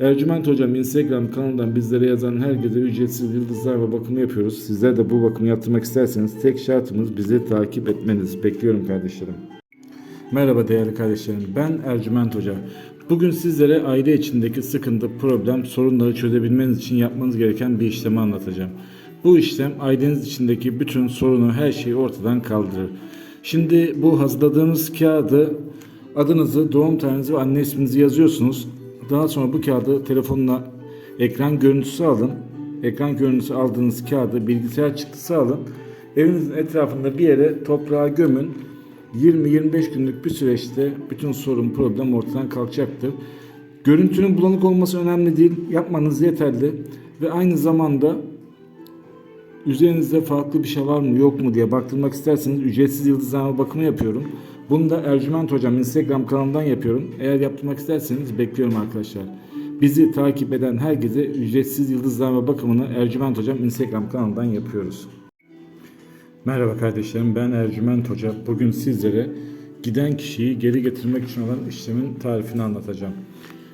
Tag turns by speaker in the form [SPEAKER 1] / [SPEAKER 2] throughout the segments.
[SPEAKER 1] Ercüment Hocam Instagram kanalından bizlere yazan herkese ücretsiz yıldızlar ve bakımı yapıyoruz. Sizler de bu bakımı yaptırmak isterseniz tek şartımız bizi takip etmeniz. Bekliyorum kardeşlerim. Merhaba değerli kardeşlerim. Ben Ercüment Hoca. Bugün sizlere aile içindeki sıkıntı, problem, sorunları çözebilmeniz için yapmanız gereken bir işlemi anlatacağım. Bu işlem aileniz içindeki bütün sorunu, her şeyi ortadan kaldırır. Şimdi bu hazırladığınız kağıdı adınızı, doğum tarihinizi ve anne isminizi yazıyorsunuz. Daha sonra bu kağıdı telefonla ekran görüntüsü alın. Ekran görüntüsü aldığınız kağıdı bilgisayar çıktısı alın. Evinizin etrafında bir yere toprağa gömün. 20-25 günlük bir süreçte bütün sorun, problem ortadan kalkacaktır. Görüntünün bulanık olması önemli değil. Yapmanız yeterli. Ve aynı zamanda üzerinizde farklı bir şey var mı yok mu diye baktırmak isterseniz ücretsiz yıldızlama bakımı yapıyorum. Bunu da Ercüment Hocam Instagram kanalından yapıyorum. Eğer yaptırmak isterseniz bekliyorum arkadaşlar. Bizi takip eden herkese ücretsiz yıldızlama bakımını Ercüment Hocam Instagram kanalından yapıyoruz. Merhaba kardeşlerim ben Ercüment Hoca. Bugün sizlere giden kişiyi geri getirmek için olan işlemin tarifini anlatacağım.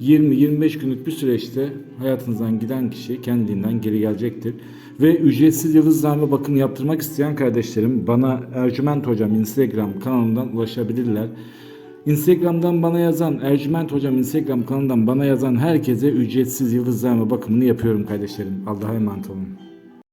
[SPEAKER 1] 20-25 günlük bir süreçte hayatınızdan giden kişi kendiliğinden geri gelecektir. Ve ücretsiz yıldızlarla bakım yaptırmak isteyen kardeşlerim bana Ercüment Hocam Instagram kanalından ulaşabilirler. Instagram'dan bana yazan, Ercüment Hocam Instagram kanalından bana yazan herkese ücretsiz yıldızlarla bakımını yapıyorum kardeşlerim. Allah'a emanet olun.